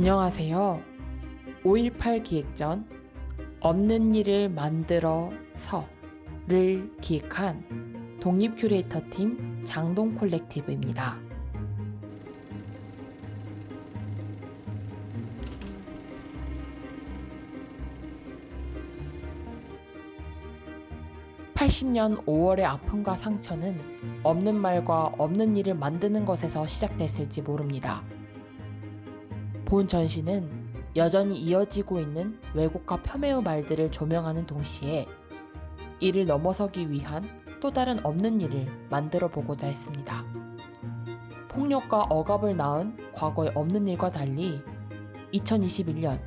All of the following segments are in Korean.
안녕하세요. 5.18 기획전 없는 일을 만들어 서를 기획한 독립 큐레이터 팀 장동 콜렉티브입니다. (80년 5월의) 아픔과 상처는 없는 말과 없는 일을 만드는 것에서 시작됐을지 모릅니다. 본 전시는 여전히 이어지고 있는 왜곡과 폄훼의 말들을 조명하는 동시에 이를 넘어서기 위한 또 다른 없는 일을 만들어 보고자 했습니다. 폭력과 억압을 낳은 과거의 없는 일과 달리 2021년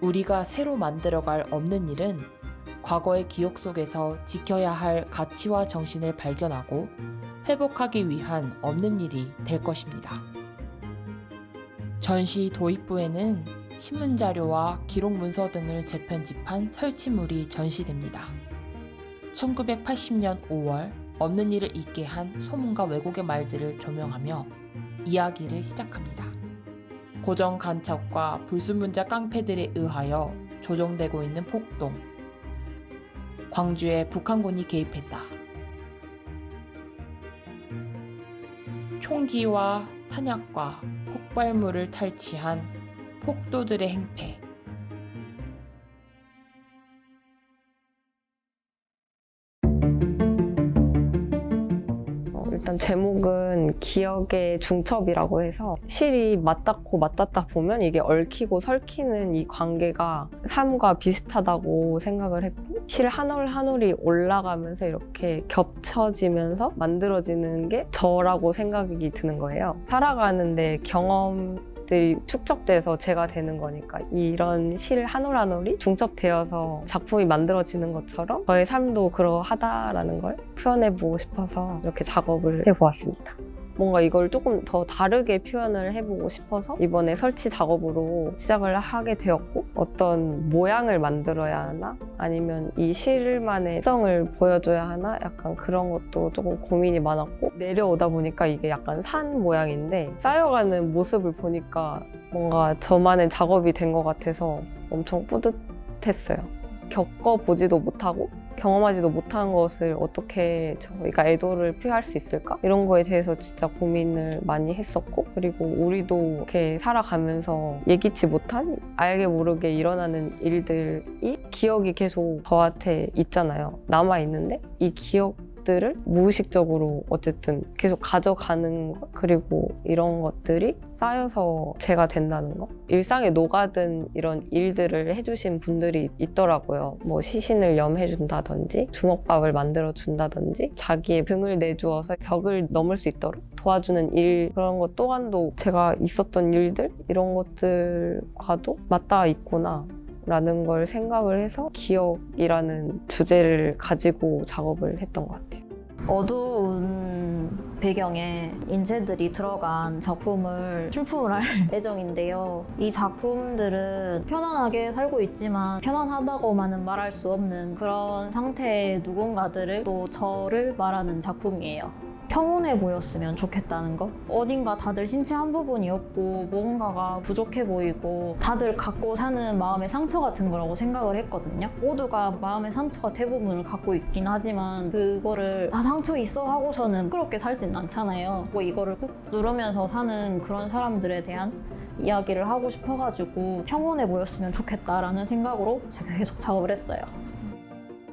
우리가 새로 만들어갈 없는 일은 과거의 기억 속에서 지켜야 할 가치와 정신을 발견하고 회복하기 위한 없는 일이 될 것입니다. 전시 도입부에는 신문 자료와 기록 문서 등을 재편집한 설치물이 전시됩니다. 1980년 5월 없는 일을 잊게 한 소문과 왜곡의 말들을 조명하며 이야기를 시작합니다. 고정 간첩과 불순문자 깡패들에 의하여 조종되고 있는 폭동. 광주에 북한군이 개입했다. 총기와 탄약과 폭발물을 탈취한 폭도들의 행패. 일단 제목은 기억의 중첩이라고 해서 실이 맞닿고 맞닿다 보면 이게 얽히고 설키는 이 관계가 삶과 비슷하다고 생각을 했고 실 한 올 한 올이 올라가면서 이렇게 겹쳐지면서 만들어지는 게 저라고 생각이 드는 거예요. 살아가는데 경험 들이 축적돼서 제가 되는 거니까 이런 실 한 올 한 올이 중첩되어서 작품이 만들어지는 것처럼 저의 삶도 그러하다라는 걸 표현해보고 싶어서 이렇게 작업을 해보았습니다. 뭔가 이걸 조금 더 다르게 표현을 해보고 싶어서 이번에 설치 작업으로 시작을 하게 되었고 어떤 모양을 만들어야 하나 아니면 이 실만의 특성을 보여줘야 하나 약간 그런 것도 조금 고민이 많았고 내려오다 보니까 이게 약간 산 모양인데 쌓여가는 모습을 보니까 뭔가 저만의 작업이 된 것 같아서 엄청 뿌듯했어요. 겪어보지도 못하고 경험하지도 못한 것을 어떻게 저희가 애도를 표현할 수 있을까? 이런 거에 대해서 진짜 고민을 많이 했었고 그리고 우리도 이렇게 살아가면서 예기치 못한 알게 모르게 일어나는 일들이 기억이 계속 저한테 있잖아요. 남아 있는데 이 기억 들을 무의식적으로 어쨌든 계속 가져가는 것 그리고 이런 것들이 쌓여서 제가 된다는 것 일상에 녹아든 이런 일들을 해주신 분들이 있더라고요. 뭐 시신을 염해준다든지 주먹밥을 만들어 준다든지 자기의 등을 내주어서 벽을 넘을 수 있도록 도와주는 일 그런 것 또한도 제가 있었던 일들? 이런 것들과도 맞닿아 있구나 라는 걸 생각을 해서 기억이라는 주제를 가지고 작업을 했던 것 같아요. 어두운 배경에 인체들이 들어간 작품을 출품을 할 예정인데요. 이 작품들은 편안하게 살고 있지만 편안하다고만은 말할 수 없는 그런 상태의 누군가들을 또 저를 말하는 작품이에요. 평온해 보였으면 좋겠다는 거. 어딘가 다들 신체 한 부분이 없고 뭔가가 부족해 보이고 다들 갖고 사는 마음의 상처 같은 거라고 생각을 했거든요. 모두가 마음의 상처가 대부분을 갖고 있긴 하지만 그거를 아 상처 있어 하고서는 그렇게 살진 않잖아요. 뭐 이거를 꾹 누르면서 사는 그런 사람들에 대한 이야기를 하고 싶어가지고 평온해 보였으면 좋겠다라는 생각으로 제가 계속 작업을 했어요.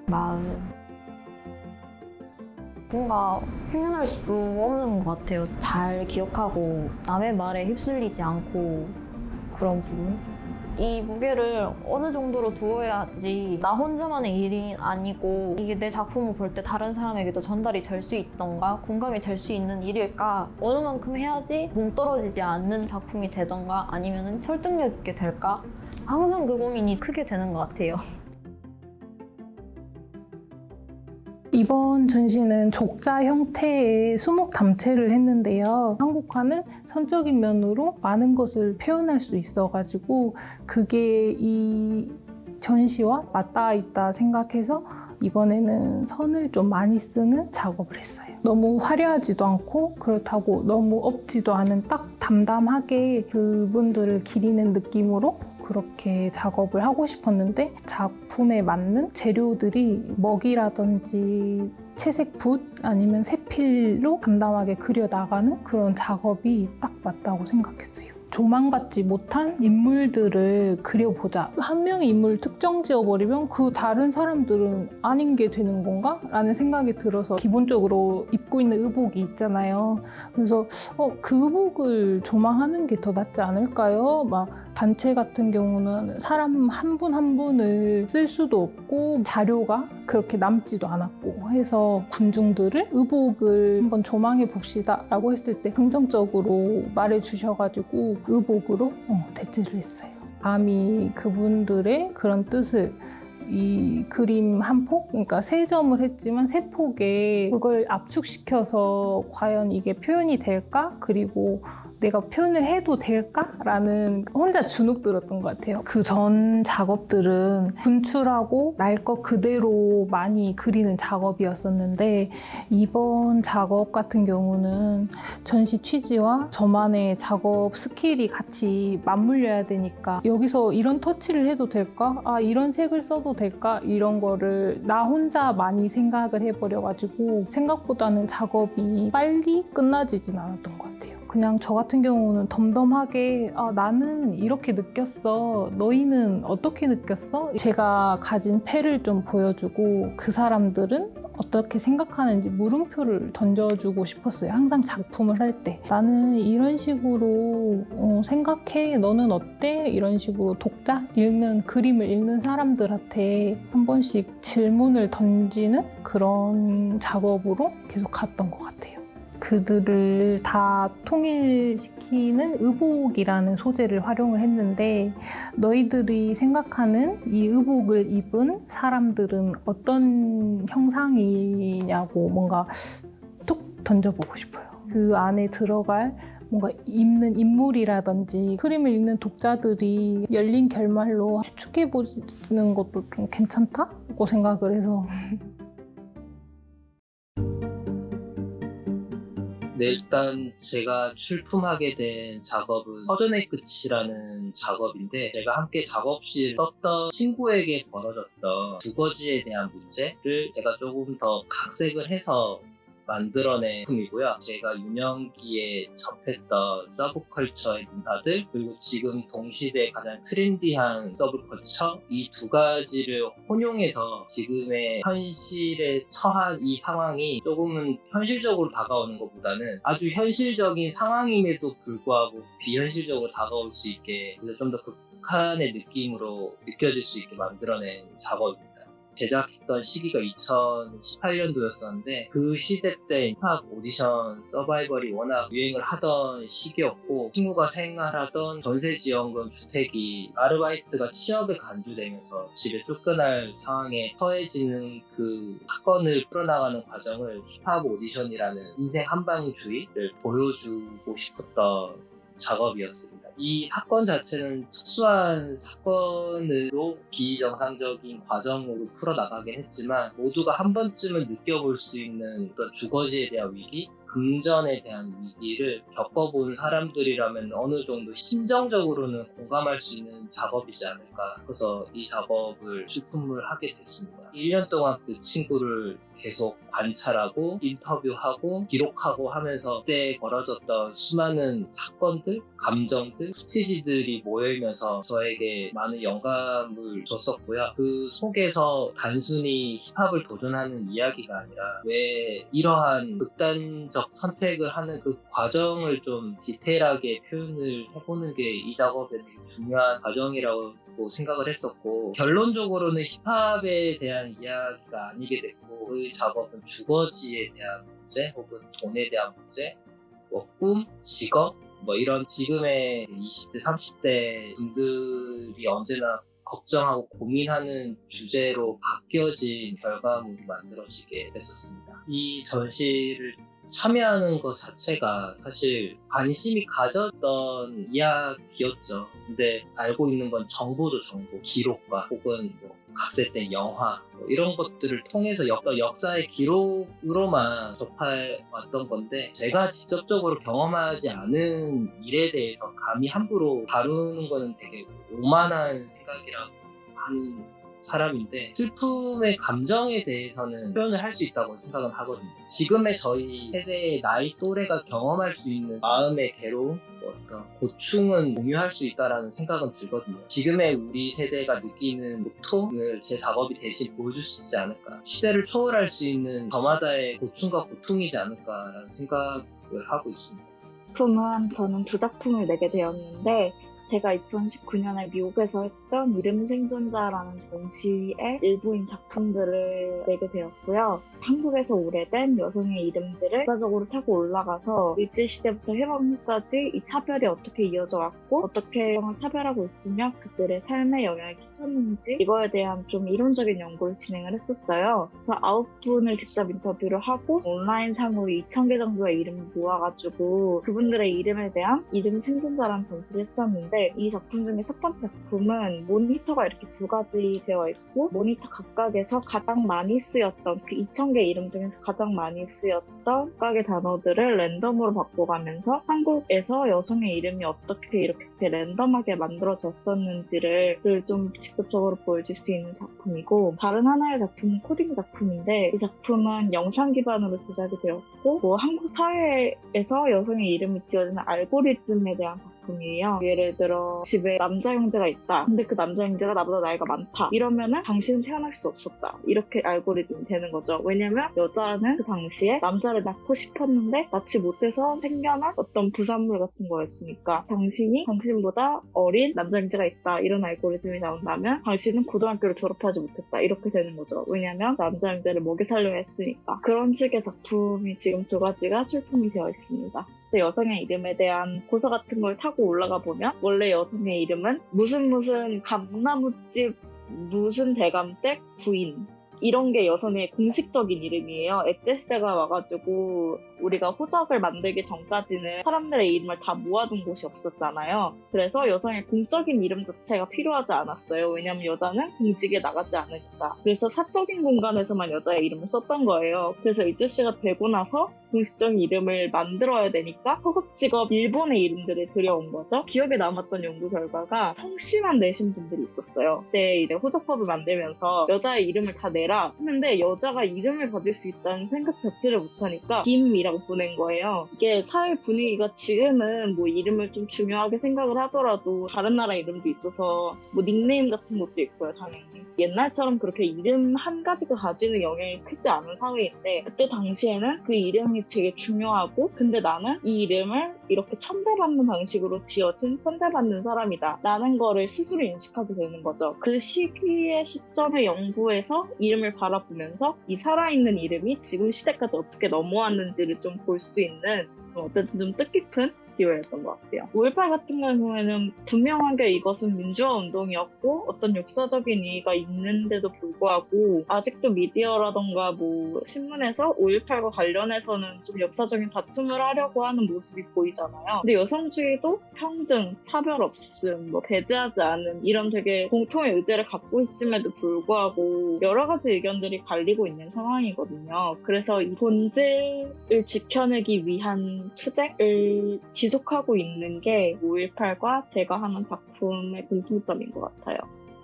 마음. 뭔가 표현할 수 없는 것 같아요. 잘 기억하고 남의 말에 휩쓸리지 않고 그런 부분. 이 무게를 어느 정도로 두어야지 나 혼자만의 일이 아니고 이게 내 작품을 볼 때 다른 사람에게도 전달이 될 수 있던가 공감이 될 수 있는 일일까 어느 만큼 해야지 몽떨어지지 않는 작품이 되던가 아니면 설득력 있게 될까 항상 그 고민이 크게 되는 것 같아요. 이번 전시는 족자 형태의 수목 담채를 했는데요. 한국화는 선적인 면으로 많은 것을 표현할 수 있어가지고 그게 이 전시와 맞닿아 있다 생각해서 이번에는 선을 좀 많이 쓰는 작업을 했어요. 너무 화려하지도 않고 그렇다고 너무 없지도 않은 딱 담담하게 그분들을 기리는 느낌으로 그렇게 작업을 하고 싶었는데 작품에 맞는 재료들이 먹이라든지 채색 붓 아니면 세필로 담담하게 그려 나가는 그런 작업이 딱 맞다고 생각했어요. 조망받지 못한 인물들을 그려보자. 한 명의 인물 특정 지어버리면 그 다른 사람들은 아닌 게 되는 건가? 라는 생각이 들어서 기본적으로 입고 있는 의복이 있잖아요. 그래서 어, 그 의복을 조망하는 게 더 낫지 않을까요? 막 단체 같은 경우는 사람 한 분 한 분을 쓸 수도 없고 자료가 그렇게 남지도 않았고 해서 군중들을 의복을 한번 조망해 봅시다 라고 했을 때 긍정적으로 말해 주셔가지고 의복으로 어, 대체를 했어요. 감히 그분들의 그런 뜻을 이 그림 한 폭, 그러니까 세 점을 했지만 세 폭에 그걸 압축시켜서 과연 이게 표현이 될까? 그리고 내가 표현을 해도 될까 라는 혼자 주눅 들었던 것 같아요. 그 전 작업들은 분출하고 날 것 그대로 많이 그리는 작업이었었는데 이번 작업 같은 경우는 전시 취지와 저만의 작업 스킬이 같이 맞물려야 되니까 여기서 이런 터치를 해도 될까? 아 이런 색을 써도 될까? 이런 거를 나 혼자 많이 생각을 해버려가지고 생각보다는 작업이 빨리 끝나지진 않았던 것 같아요. 그냥 저 같은 경우는 덤덤하게 아, 나는 이렇게 느꼈어. 너희는 어떻게 느꼈어? 제가 가진 패를 좀 보여주고 그 사람들은 어떻게 생각하는지 물음표를 던져주고 싶었어요. 항상 작품을 할 때. 나는 이런 식으로 어, 생각해. 너는 어때? 이런 식으로 독자, 읽는, 그림을 읽는 사람들한테 한 번씩 질문을 던지는 그런 작업으로 계속 갔던 것 같아요. 그들을 다 통일시키는 의복이라는 소재를 활용을 했는데 너희들이 생각하는 이 의복을 입은 사람들은 어떤 형상이냐고 뭔가 툭 던져보고 싶어요. 그 안에 들어갈 뭔가 입는 인물이라든지 그림을 읽는 독자들이 열린 결말로 추측해보는 것도 좀 괜찮다고 생각을 해서 네, 일단 제가 출품하게 된 작업은 허전의 끝이라는 작업인데 제가 함께 작업실 썼던 친구에게 벌어졌던 두거지에 대한 문제를 제가 조금 더 각색을 해서 만들어낸 작품이고요. 제가 유년기에 접했던 서브컬처의 문화들 그리고 지금 동시대 가장 트렌디한 서브컬처 이 두 가지를 혼용해서 지금의 현실에 처한 이 상황이 조금은 현실적으로 다가오는 것보다는 아주 현실적인 상황임에도 불구하고 비현실적으로 다가올 수 있게 좀더 극한의 느낌으로 느껴질 수 있게 만들어낸 작업입니다. 제작했던 시기가 2018년도였었는데 그 시대 때 힙합 오디션 서바이벌이 워낙 유행을 하던 시기였고 친구가 생활하던 전세지원금 주택이 아르바이트가 취업에 간주되면서 집에 쫓겨날 상황에 처해지는 그 사건을 풀어나가는 과정을 힙합 오디션이라는 인생 한방주의를 보여주고 싶었던 작업이었습니다. 이 사건 자체는 특수한 사건으로 비정상적인 과정으로 풀어나가긴 했지만 모두가 한 번쯤은 느껴볼 수 있는 어떤 주거지에 대한 위기, 금전에 대한 위기를 겪어본 사람들이라면 어느 정도 심정적으로는 공감할 수 있는 작업이지 않을까. 그래서 이 작업을 출품을 하게 됐습니다. 1년 동안 그 친구를 계속 관찰하고 인터뷰하고 기록하고 하면서 그때 벌어졌던 수많은 사건들, 감정들, 스티지들이 모여있면서 저에게 많은 영감을 줬었고요. 그 속에서 단순히 힙합을 도전하는 이야기가 아니라 왜 이러한 극단적 선택을 하는 그 과정을 좀 디테일하게 표현을 해보는 게 이 작업의 중요한 과정이라고 생각을 했었고 결론적으로는 힙합에 대한 이야기가 아니게 됐고 그 작업은 주거지에 대한 문제 혹은 돈에 대한 문제 뭐 꿈, 직업 뭐 이런 지금의 20대, 30대 분들이 언제나 걱정하고 고민하는 주제로 바뀌어진 결과물이 만들어지게 됐었습니다. 이 전시를 참여하는 것 자체가 사실 관심이 가졌던 이야기였죠. 근데 알고 있는 건 정보도 정보, 기록과 혹은 뭐 각색된 영화 뭐 이런 것들을 통해서 역, 역사의 기록으로만 접해왔던 건데 제가 직접적으로 경험하지 않은 일에 대해서 감히 함부로 다루는 거는 되게 오만한 생각이라고 하는 사람인데 슬픔의 감정에 대해서는 표현을 할 수 있다고 생각은 하거든요. 지금의 저희 세대의 나이 또래가 경험할 수 있는 마음의 괴로움, 뭐 어떤 고충은 공유할 수 있다라는 생각은 들거든요. 지금의 우리 세대가 느끼는 고통을 제 작업이 대신 보여줄 수 있지 않을까. 시대를 초월할 수 있는 저마다의 고충과 고통이지 않을까라는 생각을 하고 있습니다. 작품은 저는 두 작품을 내게 되었는데 제가 2019년에 미국에서 했던 이름 생존자라는 전시의 일부인 작품들을 내게 되었고요. 한국에서 오래된 여성의 이름들을 역사적으로 타고 올라가서 일제시대부터 해방 후까지 이 차별이 어떻게 이어져 왔고 어떻게 여성을 차별하고 있으며 그들의 삶에 영향을 끼쳤는지 이거에 대한 좀 이론적인 연구를 진행을 했었어요. 그래서 아홉 분을 직접 인터뷰를 하고 온라인 상으로 2,000개 정도의 이름을 모아가지고 그분들의 이름에 대한 이름 생존자라는 전시를 했었는 데 이 작품 중에 첫 번째 작품은 모니터가 이렇게 두 가지 되어 있고 모니터 각각에서 가장 많이 쓰였던 그 2,000개 이름 중에서 가장 많이 쓰였던 각각의 단어들을 랜덤으로 바꿔가면서 한국에서 여성의 이름이 어떻게 이렇게 랜덤하게 만들어졌었는지를 좀 직접적으로 보여줄 수 있는 작품이고 다른 하나의 작품은 코딩 작품인데 이 작품은 영상 기반으로 제작이 되었고 뭐 한국 사회에서 여성의 이름이 지어지는 알고리즘에 대한 작품이에요. 예를 들어 집에 남자 형제가 있다. 근데 그 남자 형제가 나보다 나이가 많다. 이러면은 당신은 태어날 수 없었다. 이렇게 알고리즘이 되는 거죠. 왜냐면 여자는 그 당시에 남자를 낳고 싶었는데 낳지 못해서 생겨난 어떤 부산물 같은 거였으니까 당신이 당신보다 어린 남자 형제가 있다. 이런 알고리즘이 나온다면 당신은 고등학교를 졸업하지 못했다. 이렇게 되는 거죠. 왜냐면 남자 형제를 먹여 살려야 했으니까. 그런 식의 작품이 지금 두 가지가 출품이 되어 있습니다. 여성의 이름에 대한 고서 같은 걸 타고 올라가 보면 원래 여성의 이름은 무슨 무슨 감나무집 무슨 대감댁 부인 이런 게 여성의 공식적인 이름이에요. 엣제 시대가 와가지고 우리가 호적을 만들기 전까지는 사람들의 이름을 다 모아둔 곳이 없었잖아요. 그래서 여성의 공적인 이름 자체가 필요하지 않았어요. 왜냐면 여자는 공직에 나가지 않으니까. 그래서 사적인 공간에서만 여자의 이름을 썼던 거예요. 그래서 엣제 씨가 되고 나서 공식적인 이름을 만들어야 되니까 허겁지겁 일본의 이름들을 들여온 거죠. 기억에 남았던 연구 결과가 성씨만 내신 분들이 있었어요. 그때 이제 호적법을 만들면서 여자의 이름을 다 내라 했는데 여자가 이름을 가질 수 있다는 생각 자체를 못하니까 김이라 고 보낸 거예요. 이게 사회 분위기가 지금은 뭐 이름을 좀 중요하게 생각을 하더라도 다른 나라 이름도 있어서 뭐 닉네임 같은 것도 있고요, 당연히. 옛날처럼 그렇게 이름 한 가지가 가지는 영향이 크지 않은 사회인데 그때 당시에는 그 이름이 되게 중요하고 근데 나는 이 이름을 이렇게 천대받는 방식으로 지어진 천대받는 사람이다 라는 거를 스스로 인식하게 되는 거죠. 그 시기의 시점의 연구에서 이름을 바라보면서 이 살아있는 이름이 지금 시대까지 어떻게 넘어왔는지를 좀 볼 수 있는 어쨌든 좀 뜻깊은 기회였던 것 같아요. 5.18 같은 경우에는 분명하게 이것은 민주화 운동이었고 어떤 역사적인 이의가 있는데도 불구하고 아직도 미디어라던가 뭐 신문에서 5.18과 관련해서는 좀 역사적인 다툼을 하려고 하는 모습이 보이잖아요. 근데 여성주의도 평등, 차별 없음, 뭐 배제하지 않은 이런 되게 공통의 의제를 갖고 있음에도 불구하고 여러 가지 의견들이 갈리고 있는 상황이거든요. 그래서 이 본질을 지켜내기 위한 투쟁을 지 속하고 있는 게 5.18과 제가 하는 작품의 공통점인 것 같아요.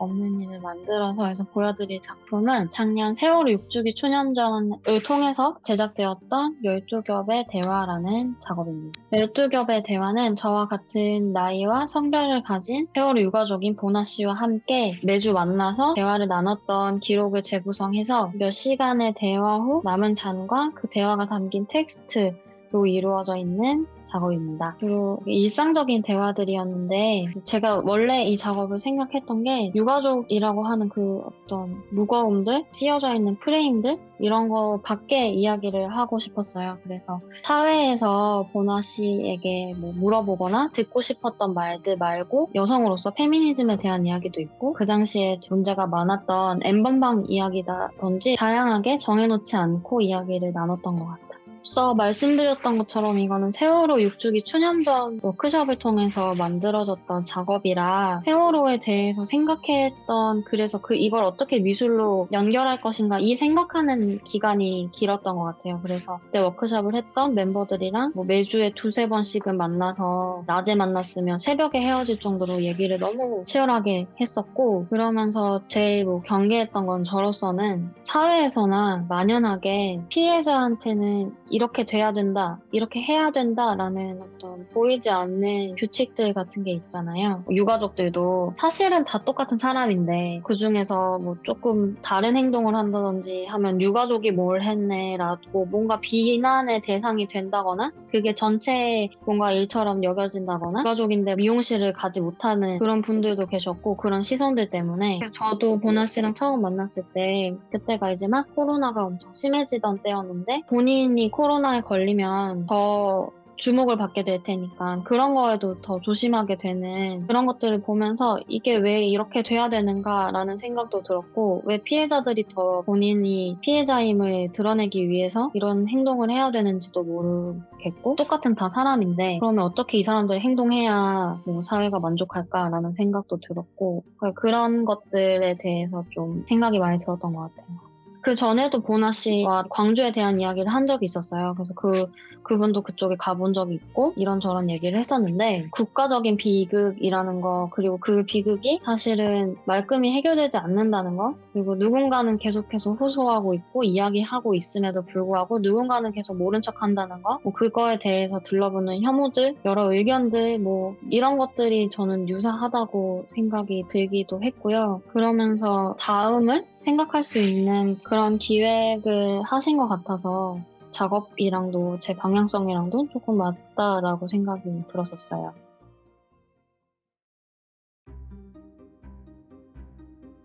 없는 일을 만들어서 해서 보여드릴 작품은 작년 세월호 6주기 추념전을 통해서 제작되었던 12겹의 대화라는 작업입니다. 12겹의 대화는 저와 같은 나이와 성별을 가진 세월호 유가족인 보나 씨와 함께 매주 만나서 대화를 나눴던 기록을 재구성해서 몇 시간의 대화 후 남은 잔과 그 대화가 담긴 텍스트로 이루어져 있는 작업입니다. 주로 일상적인 대화들이었는데 제가 원래 이 작업을 생각했던 게 유가족이라고 하는 그 어떤 무거움들, 씌어져 있는 프레임들 이런 거 밖에 이야기를 하고 싶었어요. 그래서 사회에서 보나 씨에게 뭐 물어보거나 듣고 싶었던 말들 말고 여성으로서 페미니즘에 대한 이야기도 있고 그 당시에 문제가 많았던 엠번방 이야기다든지 다양하게 정해놓지 않고 이야기를 나눴던 것 같아요. 앞서 말씀드렸던 것처럼 이거는 세월호 6주기 추념 전 워크숍을 통해서 만들어졌던 작업이라 세월호에 대해서 생각했던 그래서 그 이걸 어떻게 미술로 연결할 것인가 이 생각하는 기간이 길었던 것 같아요. 그래서 그때 워크숍을 했던 멤버들이랑 뭐 매주에 두세 번씩은 만나서 낮에 만났으면 새벽에 헤어질 정도로 얘기를 너무 치열하게 했었고 그러면서 제일 뭐 경계했던 건 저로서는 사회에서나 만연하게 피해자한테는 이렇게 돼야 된다, 이렇게 해야 된다라는 어떤 보이지 않는 규칙들 같은 게 있잖아요. 유가족들도 사실은 다 똑같은 사람인데 그 중에서 뭐 조금 다른 행동을 한다든지 하면 유가족이 뭘 했네라고 뭔가 비난의 대상이 된다거나 그게 전체 뭔가 일처럼 여겨진다거나 유가족인데 미용실을 가지 못하는 그런 분들도 계셨고 그런 시선들 때문에 저도 보나 씨랑 처음 만났을 때 그때가 이제 막 코로나가 엄청 심해지던 때였는데 본인이 코 로나에 걸리면 더 주목을 받게 될 테니까 그런 거에도 더 조심하게 되는 그런 것들을 보면서 이게 왜 이렇게 돼야 되는가라는 생각도 들었고 왜 피해자들이 더 본인이 피해자임을 드러내기 위해서 이런 행동을 해야 되는지도 모르겠고 똑같은 다 사람인데 그러면 어떻게 이 사람들이 행동해야 뭐 사회가 만족할까라는 생각도 들었고 그런 것들에 대해서 좀 생각이 많이 들었던 것 같아요. 그 전에도 보나 씨와 광주에 대한 이야기를 한 적이 있었어요. 그래서 그 그분도 그쪽에 가본 적이 있고 이런저런 얘기를 했었는데 국가적인 비극이라는 거 그리고 그 비극이 사실은 말끔히 해결되지 않는다는 거 그리고 누군가는 계속해서 호소하고 있고 이야기하고 있음에도 불구하고 누군가는 계속 모른 척 한다는 거 뭐 그거에 대해서 들러보는 혐오들 여러 의견들 뭐 이런 것들이 저는 유사하다고 생각이 들기도 했고요. 그러면서 다음을 생각할 수 있는 그런 기획을 하신 것 같아서 작업이랑도 제 방향성이랑도 조금 맞다라고 생각이 들었었어요.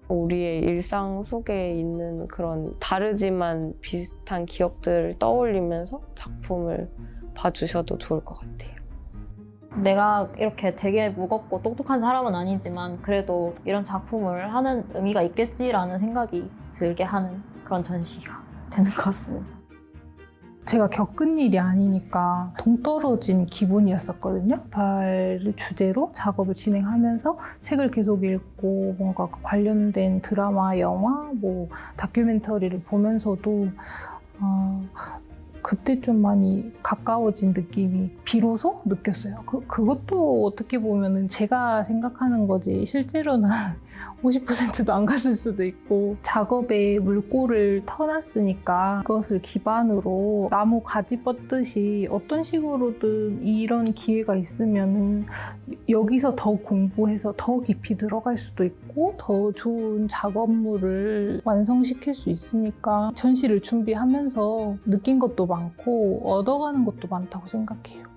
우리의 일상 속에 있는 그런 다르지만 비슷한 기억들을 떠올리면서 작품을 봐주셔도 좋을 것 같아요. 내가 이렇게 되게 무겁고 똑똑한 사람은 아니지만 그래도 이런 작품을 하는 의미가 있겠지라는 생각이 들게 하는 그런 전시가 되는 것 같습니다. 제가 겪은 일이 아니니까 동떨어진 기분이었었거든요. 발을 주제로 작업을 진행하면서 책을 계속 읽고 뭔가 그 관련된 드라마, 영화, 뭐 다큐멘터리를 보면서도 어, 그때 좀 많이 가까워진 느낌이 비로소 느꼈어요. 그, 그것도 어떻게 보면은 제가 생각하는 거지 실제로는 50%도 안 갔을 수도 있고 작업에 물꼬를 터놨으니까 그것을 기반으로 나무 가지 뻗듯이 어떤 식으로든 이런 기회가 있으면은 여기서 더 공부해서 더 깊이 들어갈 수도 있고 더 좋은 작업물을 완성시킬 수 있으니까 전시를 준비하면서 느낀 것도 많고 얻어가는 것도 많다고 생각해요.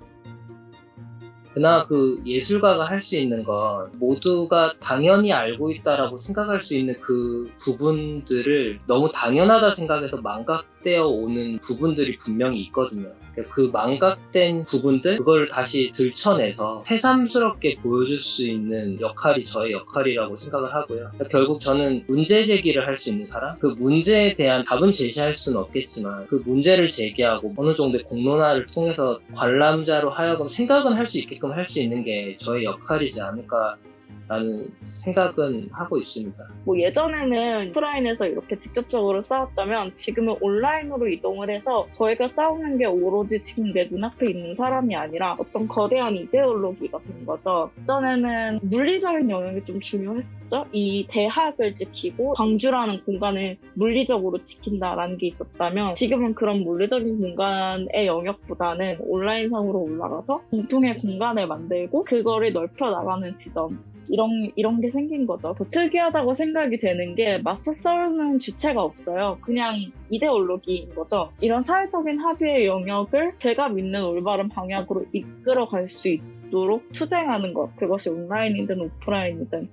그나마 그 예술가가 할 수 있는 건 모두가 당연히 알고 있다라고 생각할 수 있는 그 부분들을 너무 당연하다 생각해서 망각되어 오는 부분들이 분명히 있거든요. 그 망각된 부분들 그걸 다시 들춰내서 새삼스럽게 보여줄 수 있는 역할이 저의 역할이라고 생각을 하고요. 결국 저는 문제 제기를 할 수 있는 사람 그 문제에 대한 답은 제시할 수는 없겠지만 그 문제를 제기하고 어느 정도의 공론화를 통해서 관람자로 하여금 생각은 할 수 있게끔 할 수 있는 게 저의 역할이지 않을까 라는 생각은 하고 있습니다. 뭐 예전에는 오프라인에서 이렇게 직접적으로 싸웠다면 지금은 온라인으로 이동을 해서 저희가 싸우는 게 오로지 지금 내 눈앞에 있는 사람이 아니라 어떤 거대한 이데올로기가 된 거죠. 예전에는 물리적인 영역이 좀 중요했었죠. 이 대학을 지키고 광주라는 공간을 물리적으로 지킨다라는 게 있었다면 지금은 그런 물리적인 공간의 영역보다는 온라인상으로 올라가서 공통의 공간을 만들고 그거를 넓혀 나가는 지점 이런 이런 게 생긴 거죠. 더 특이하다고 생각이 되는 게 맞서 싸우는 주체가 없어요. 그냥 이데올로기인 거죠. 이런 사회적인 합의의 영역을 제가 믿는 올바른 방향으로 이끌어 갈 수 있도록 투쟁하는 것. 그것이 온라인이든 오프라인이든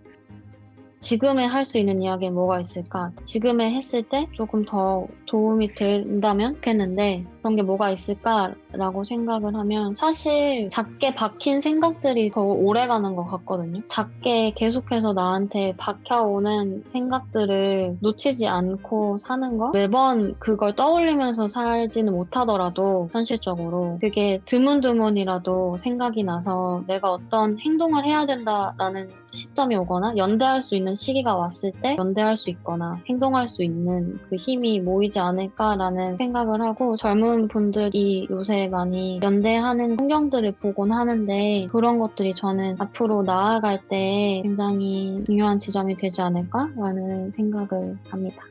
지금에 할 수 있는 이야기는 뭐가 있을까? 지금에 했을 때 조금 더 도움이 된다면 좋겠는데 그런 게 뭐가 있을까라고 생각을 하면 사실 작게 박힌 생각들이 더 오래 가는 것 같거든요. 작게 계속해서 나한테 박혀오는 생각들을 놓치지 않고 사는 거 매번 그걸 떠올리면서 살지는 못하더라도 현실적으로 그게 드문드문이라도 생각이 나서 내가 어떤 행동을 해야 된다라는 시점이 오거나 연대할 수 있는 시기가 왔을 때 연대할 수 있거나 행동할 수 있는 그 힘이 모이지 않을까라는 생각을 하고 젊은 분들이 요새 많이 연대하는 풍경들을 보곤 하는데 그런 것들이 저는 앞으로 나아갈 때 굉장히 중요한 지점이 되지 않을까라는 생각을 합니다.